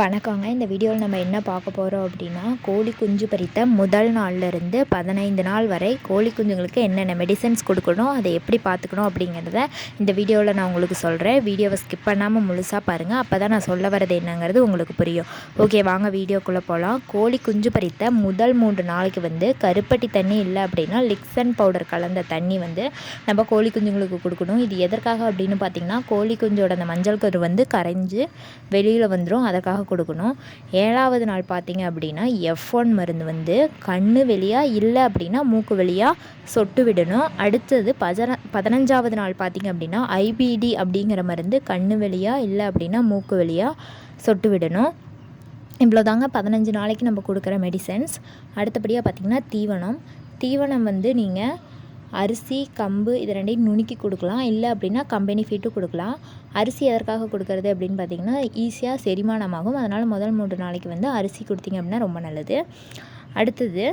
வணக்கங்க. இந்த வீடியோவில் நம்ம என்ன பார்க்க போகிறோம் அப்படின்னா கோழி குஞ்சு பறித்த முதல் நாள்லேருந்து பதினைந்து நாள் வரை கோழி குஞ்சுங்களுக்கு என்னென்ன மெடிசன்ஸ் கொடுக்கணும் அதை எப்படி பார்த்துக்கணும் அப்படிங்கிறத இந்த வீடியோவில் நான் உங்களுக்கு சொல்கிறேன் வீடியோவை ஸ்கிப் பண்ணாமல் முழுசாக பாருங்கள் அப்போ தான் நான் சொல்ல வரது என்னங்கிறது உங்களுக்கு புரியும். ஓகே வாங்க வீடியோக்குள்ளே போகலாம் கோழி குஞ்சு பறித்த முதல் மூன்று நாளைக்கு வந்து கருப்பட்டி தண்ணி இல்லை அப்படின்னா லிக்ஸன் பவுடர் கலந்த தண்ணி வந்து நம்ம கோழி குஞ்சுங்களுக்கு கொடுக்கணும். இது எதற்காக அப்படின்னு பார்த்தீங்கன்னா கோழி குஞ்சோட அந்த மஞ்சள் கரு வந்து கரைஞ்சு வெளியில் வந்துடும் அதற்காக கொடுக்கணும். ஏழாவது நாள் பார்த்தீங்க அப்படின்னா எஃப் ஒன் மருந்து வந்து கண்ணு வெளியாக இல்லை அப்படின்னா மூக்கு வெளியாக சொட்டு விடணும். அடுத்தது பஜன பதினஞ்சாவது நாள் பார்த்தீங்க அப்படின்னா ஐபிடி அப்படிங்கிற மருந்து கண்ணு வெளியாக இல்லை அப்படின்னா மூக்கு வெளியாக சொட்டு விடணும். இவ்வளோ தாங்க பதினஞ்சு நாளைக்கு நம்ம கொடுக்குற மெடிசன்ஸ் அடுத்தபடியாக பார்த்திங்கன்னா தீவனம். தீவனம் வந்து நீங்கள் அரிசி கம்பு இது ரெண்டையும் நுணுக்கி கொடுக்கலாம். இல்லை அப்படின்னா கம்பெனி ஃபீட்டும் கொடுக்கலாம். அரிசி எதற்காக கொடுக்கறது அப்படின்னு பார்த்தீங்கன்னா ஈஸியாக செரிமானமாகும். அதனால் முதல் மூன்று நாளைக்கு வந்து அரிசி கொடுத்தீங்க அப்படின்னா ரொம்ப நல்லது. அடுத்தது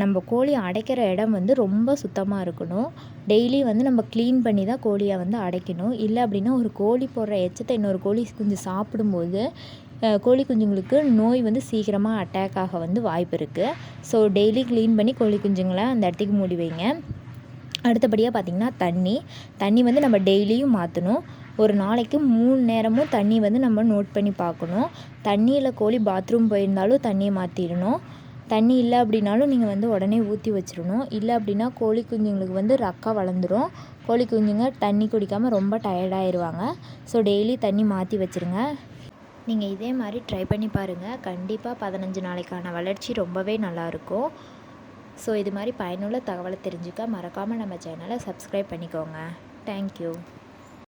நம்ம கோழி அடைக்கிற இடம் வந்து ரொம்ப சுத்தமாக இருக்கணும். டெய்லி வந்து நம்ம க்ளீன் பண்ணி தான் கோழியை வந்து அடைக்கணும். இல்லை அப்படின்னா ஒரு கோழி போடுற எச்சத்தை இன்னொரு கோழி கொஞ்சம் சாப்பிடும்போது கோழி குஞ்சுங்களுக்கு நோய் வந்து சீக்கிரமாக அட்டாக் ஆக வந்து வாய்ப்பு இருக்குது ஸோ டெய்லி க்ளீன் பண்ணி கோழி குஞ்சுங்களை அந்த இடத்துக்கு மூடி வைங்க. அடுத்தபடியாக பார்த்திங்கன்னா தண்ணி. தண்ணி வந்து நம்ம டெய்லியும் மாற்றணும் ஒரு நாளைக்கு மூணு நேரமும் தண்ணி வந்து நம்ம நோட் பண்ணி பார்க்கணும் தண்ணியில் கோழி பாத்ரூம் போயிருந்தாலும் தண்ணியை மாற்றிடணும் தண்ணி இல்லை அப்படின்னாலும் நீங்கள் வந்து உடனே ஊற்றி வச்சிடணும். இல்லை அப்படின்னா கோழி குஞ்சுங்களுக்கு வந்து ரக்கா வளர்ந்துடும் கோழி குஞ்சுங்க தண்ணி குடிக்காமல் ரொம்ப டயர்டாயிருவாங்க ஸோ டெய்லி தண்ணி மாற்றி வச்சுருங்க. நீங்கள் இதே மாதிரி ட்ரை பண்ணி பாருங்கள் கண்டிப்பாக பதினஞ்சு நாளைக்கான வளர்ச்சி ரொம்பவே நல்லாயிருக்கும் ஸோ இது மாதிரி பயனுள்ள தகவலை தெரிஞ்சுக்க மறக்காமல் நம்ம சேனலை சப்ஸ்கிரைப் பண்ணிக்கோங்க. தேங்க்யூ